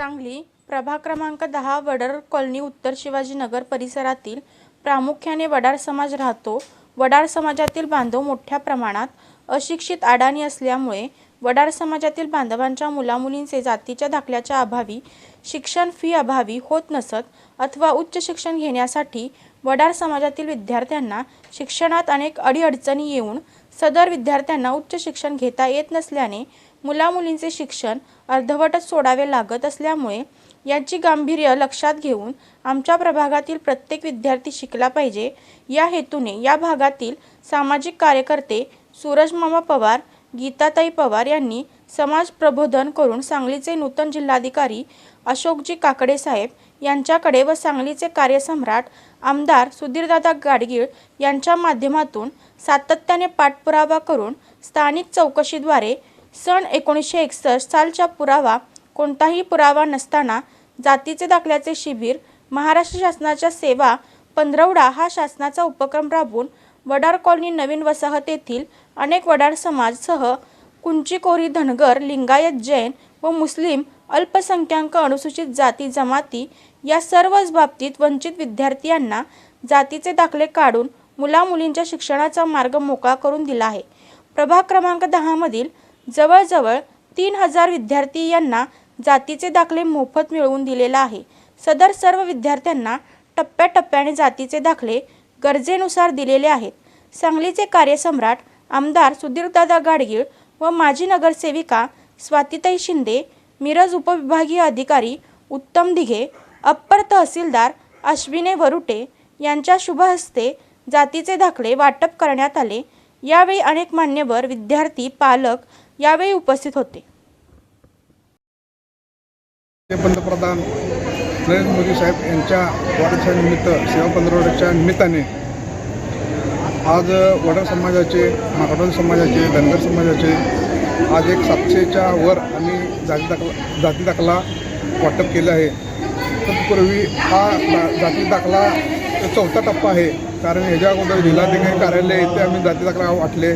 सांगली प्रभाग क्रमांक दहा वडार कॉलनी उत्तर शिवाजीनगर परिसरातील प्रामुख्याने वडार समाज राहतो. वडार समाजातील बांधव मोठ्या प्रमाणात अशिक्षित अडाणी असल्यामुळे वडार समाजातील बांधवांच्या मुलामुलींचे जातीच्या दाखल्याच्या अभावी शिक्षण फी अभावी होत नसत अथवा उच्च शिक्षण घेण्यासाठी वडार समाजातील विद्यार्थ्यांना शिक्षणात अनेक अडीअडचणी येऊन सदर विद्यार्थ्यांना उच्च शिक्षण घेता येत नसल्याने मुलामुलींचे शिक्षण अर्धवटच सोडावे लागत असल्यामुळे याची गांभीर्य लक्षात घेऊन आमच्या प्रभागातील प्रत्येक विद्यार्थी शिकला पाहिजे. या हेतूने या भागातील सामाजिक कार्यकर्ते सूरजमामा पवार गीताताई पवार यांनी समाज प्रबोधन करून सांगलीचे नूतन जिल्हाधिकारी अशोकजी काकडे साहेब यांच्याकडे व सांगलीचे कार्यसम्राट आमदार सुधीरदादा गाडगीळ यांच्या माध्यमातून सातत्याने पाठपुरावा करून स्थानिक चौकशीद्वारे सन एकोणीसशे एकसष्ट सालचा पुरावा कोणताही पुरावा नसताना जातीचे दाखल्याचे शिबिर महाराष्ट्र शासनाच्या सेवा पंधरवडा हा शासनाचा उपक्रम राबवून वडार कॉलनी नवीन वसाहत येथील अनेक वडार समाजसह कुंचीकोरी धनगर लिंगायत जैन व मुस्लिम अल्पसंख्याक अनुसूचित जाती जमाती या सर्वच बाबतीत वंचित विद्यार्थ्यांना जातीचे दाखले काढून मुलामुलींच्या शिक्षणाचा मार्ग मोकळा करून दिला आहे. प्रभाग क्रमांक दहामधील जवळजवळ तीन हजार विद्यार्थी यांना जातीचे दाखले मोफत मिळवून दिलेला आहे. सदर सर्व विद्यार्थ्यांना टप्प्याटप्प्याने जातीचे दाखले गरजेनुसार दिलेले आहेत. सांगलीचे कार्यसम्राट आमदार सुधीरदादा गाडगीळ व माजी नगरसेविका स्वातीताई शिंदे मिरज उपविभागीय अधिकारी उत्तम दिघे अप्पर तहसीलदार अश्विने वरुटे यांच्या शुभहस्ते जातीचे दाखले वाटप करण्यात आले. यावेळी अनेक मान्यवर विद्यार्थी पालक यावेळी उपस्थित होते. पंतप्रधान नरेंद्र मोदी साहेब यांच्या वाढदिवसानिमित्त सेवा पंधरवड्याच्या निमित्ताने आज वडा समाजाचे माकडोल समाजाचे धनगर समाजाचे आज एक सातशेच्या वर आम्ही जाती दाखला जाती दाखला वाटप केलं आहे. तत्पूर्वी हा जाती दाखला चौथा टप्पा आहे. कारण ह्याच्या अगोदर जिल्हाधिकारी कार्यालय इथे आम्ही जाती दाखला वाटले.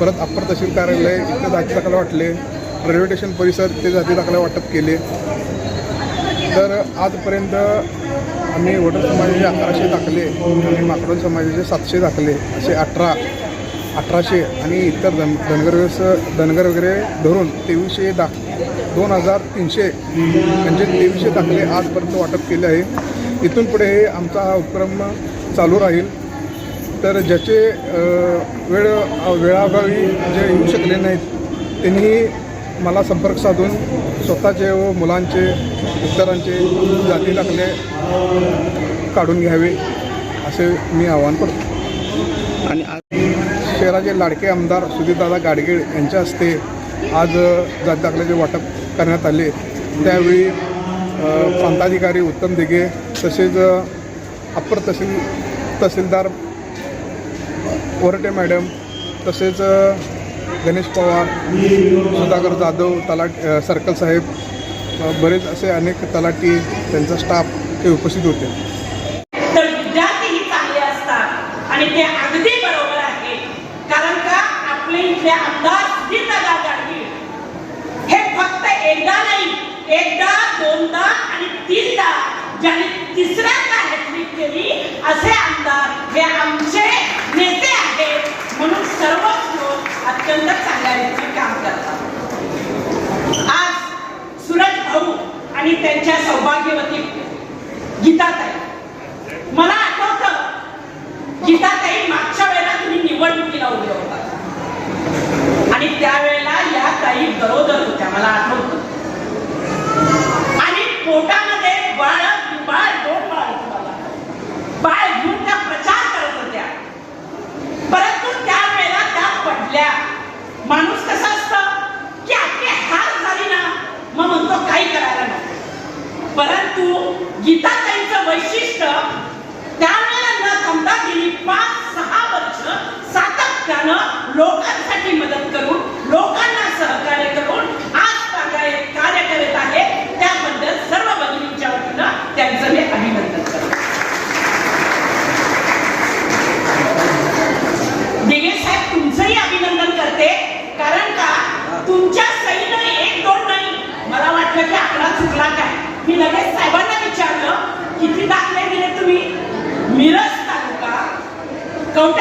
परत अप्पर तहसील कार्यालय इथे जाती दाखला वाटले. रेल्वे स्टेशन परिसर ते जाती दाखला वाटप केले. तर आजपर्यंत आम्ही वडर समाजाचे अकराशे दाखले आणि माकडोल समाजाचे सातशे दाखले असे अठरा अठराशे आणि इतर धन धनगर धनगर वगैरे धरून तेवीसशे दाख दोन हजार तीनशे म्हणजे तेवीसशे दाखले आजपर्यंत वाटप केले आहे. इथून पुढे हे आमचा हा उपक्रम चालू राहील. तर ज्याचे वेळ वेळाभावी जे येऊ शकले नाहीत त्यांनी मला संपर्क साधून स्वतःचे व मुलांचे इतरांचे जाती दाखले काढून घ्यावे असे मी आवाहन करतो. आणि आज शहराचे लाडके आमदार सुधीरदादा गाडगीळ यांच्या हस्ते आज जाती दाखल्याचे वाटप करण्यात आले. त्यावेळी प्रांताधिकारी उत्तम दिघे तसेच अप्पर तहसील तहसीलदार ओरटे मॅडम तसेच गणेश पवार सुधाकर जाधव तलाट सर्कल साहेब बरेच असे अनेक तलाटी त्यांचा स्टाफ ते उपस्थित होते. तर विद्यार्थीही चांगले असतात आणि ते अगदी बरोबर आहे कारण का? आपले इथले आमदार सुधीरदादा गाडगीळ हे फक्त एकदा नाही एकदा दोनदा आणि तीनदा ज्याने तिसऱ्यांदा हॅट्रिक केली असे आमदार हे आमदार नेते आहेत म्हणून सर्वच लोक अत्यंत चांगल्या रीतीने काम करतात आज सुरज भाऊ आणि त्यांच्या सौभाग्यवती गीताताई मला आठवतं गीताताई मागच्या वेळेला तुम्ही निवडणुकीला उभे होता आणि त्यावेळेला या ताई गरोदर होत्या मला आठवतं आणि पोटामध्ये बाळ बाळ दोन बाळ बाळ घेऊन त्या प्रचार करत होत्या. परंतु त्यावेळेला त्या पडल्या. माणूस कसा असतं? की आपली हार झाली ना मग म्हणतो काही करायला नको. परंतु गीताताईंचं वैशिष्ट्य त्यावेळेला न थांबता गेली पाच सहा वर्ष सातत्यानं लोकांसाठी मदत करून लोकांना ¿Con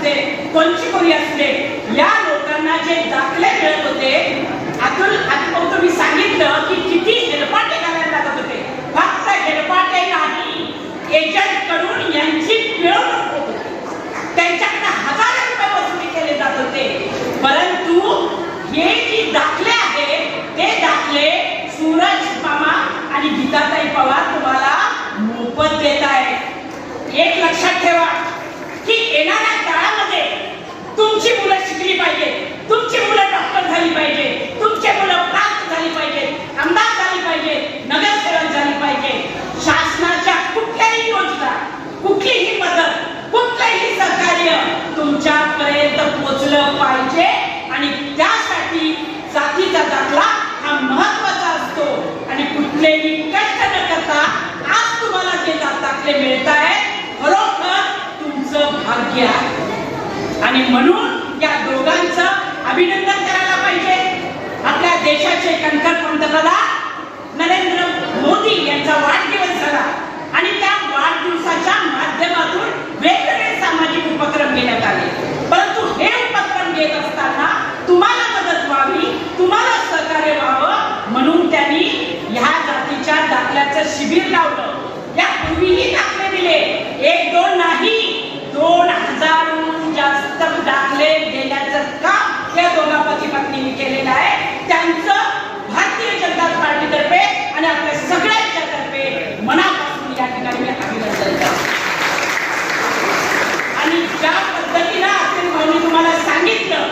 असते कोणची कोणी असते? या लोकांना जे दाखले मिळत होते अतुल आता मी सांगितलं की किती हेलपाटे घालायला लागत होते. फक्त हेलपाटे नाही एजंटकडून यांची मिळवणूक होत होती. त्यांच्याकडे हजारो रुपये वसुली केले जात होते. परंतु हे जी दाखले आहे ते दाखले सूरज मामा आणि गीताताई पवार तुम्हाला मोफत देत आहे एक लक्षात ठेवा की येणाऱ्या काळामध्ये तुमची मुलं शिकली पाहिजे तुमची मुलं डॉक्टर झाली पाहिजे तुमचे मुलं प्रांत झाली पाहिजे आमदार झाली पाहिजे नगरसेवक झाली पाहिजे शासनाच्या कुठल्याही योजना कुठलीही मदत कुठलंही सहकार्य तुमच्यापर्यंत पोचलं पाहिजे आणि त्यासाठी जातीचा दाखला हा महत्त्वाचा असतो. आणि कुठलेही कष्ट न करता आज तुम्हाला जे दा- दाखले मिळत आहेत खरोखर तुमचं भाग्य आहे. आणि म्हणून या दोघांचं अभिनंदन करायला पाहिजे. आपल्या देशाचे कणखर पंतप्रधान नरेंद्र मोदी यांचा वाढदिवस झाला. आणि त्या वाढदिवसाच्या माध्यमातून वेगवेगळे सामाजिक उपक्रम घेण्यात आले. परंतु हे उपक्रम घेत असताना तुम्हाला मदत व्हावी तुम्हाला सहकार्य व्हावं म्हणून त्यांनी ह्या जातीच्या दाखल्याचं शिबिर लावलं यापूर्वीही दाखले दिले एक दोन नाही दोन हजारहून जास्त दाखले देण्याचं काम या दोघा पती पत्नींनी केलेलं आहे त्यांचं भारतीय जनता पार्टीतर्फे आणि आपल्या सगळ्यांच्या तर्फे मनापासून या ठिकाणी मी अभिनंदन करतो आणि ज्या पद्धतीनं आपण भाऊनी तुम्हाला सांगितलं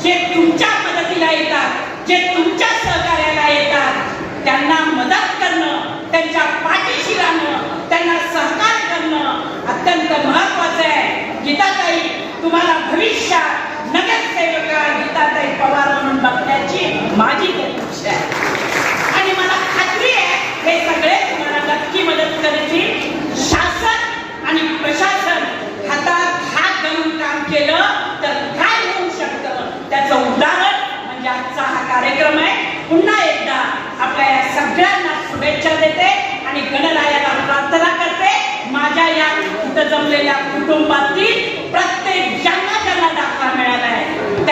जे तुमच्या मदतीला येतात जे तुमच्या सहकार्याला येतात त्यांना मदत करणं त्यांच्या पाठीशी राहणं त्यांना सहकार्य करणं अत्यंत महत्वाचं आहे गीताताई तुम्हाला भविष्यात नगरसेविका गीताताई पवार म्हणून बघण्याची माझी अपेक्षा आहे. आणि मला खात्री आहे हे सगळे तुम्हाला नक्की मदत करतील. शासन आणि प्रशासन हातात हात घालून काम केलं तर काय होऊ शकतं? त्याचं उदाहरण म्हणजे आजचा हा कार्यक्रम आहे. पुन्हा एकदा आपल्या या सगळ्यांना शुभेच्छा देते आणि गणरायाला प्रार्थना करते. माझ्या या जमलेल्या कुटुंबातील प्रत्येक ज्यांना ज्यांना दाखला मिळाला आहे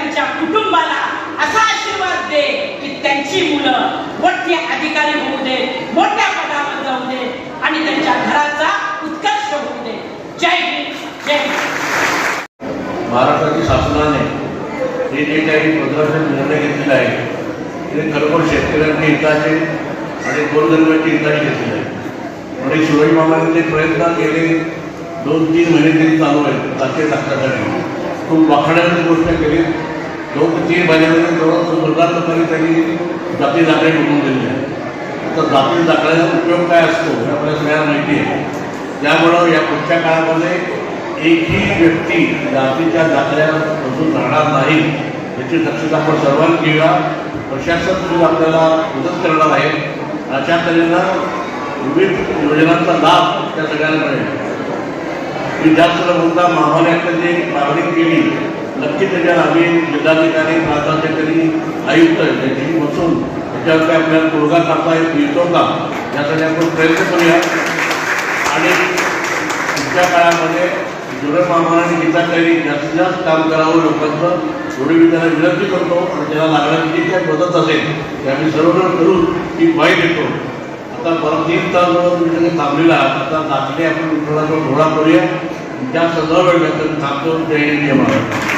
त्यांच्या कुटुंबाला असा आशीर्वाद दे की त्यांची मुलं मोठे अधिकारी होऊ दे मोठ्या पदावर जाऊ दे आणि त्यांच्या घराचा उत्कर्ष होऊ दे. जय हिंद जय महाराष्ट्राच्या शासनाने हे जे काही प्रदर्शन निर्णय घेतलेले आहे ते खरोखर शेतकऱ्यांच्या हिताचे आणि गोरगरिबांच्या हिताचे घेतलेले आहे म्हणजे शिवाजी मामाने ते प्रयत्न गेले दोन तीन महिने तरी चालू आहेत जातीय टाकण्यासाठी खूप वाखाण्याची गोष्ट केली. दोन ते तीन महिन्यामध्ये जवळ सरकार तरी त्यांनी जाती दाखले बनवून दिले आता जाती दाखल्याचा उपयोग काय असतो हे आपल्या सगळ्यांना माहिती आहे. त्यामुळं या पुढच्या काळामध्ये एकही व्यक्ती जातीच्या दाखल्यापासून राहणार नाही याची दक्षता आपण सर्वांनी घेऊया प्रशासन सुद्धा आपल्याला मदत करणार आहे. अशा तऱ्हेनं विविध योजनांचा लाभ त्या सगळ्यांना मिळेल. मी जास्त न बोलता मामाने आता मागणी केली नक्की त्याच्यात आम्ही जिल्हाधिकारी प्रांताधिकारी आयुक्त यांची बसून त्याच्यावर काय आपल्याला तोडगा काढता मिळतो का यासाठी आपण प्रयत्न करूया. आणि पुढच्या काळामध्ये जुनं मामा आणि जास्तीत जास्त काम करावं लोकांचं थोडी मी त्याला विनंती करतो आणि त्याला लागणारी जी काही मदत असेल ते आम्ही सर्वजण करून ती वाईट येतो आता परत तीन तास तुम्ही थांबलेला आता दाखले आपण विठ्ठलाचा घोडा करूया. त्या सगळं वेळ थांबतो. जय हिंद जय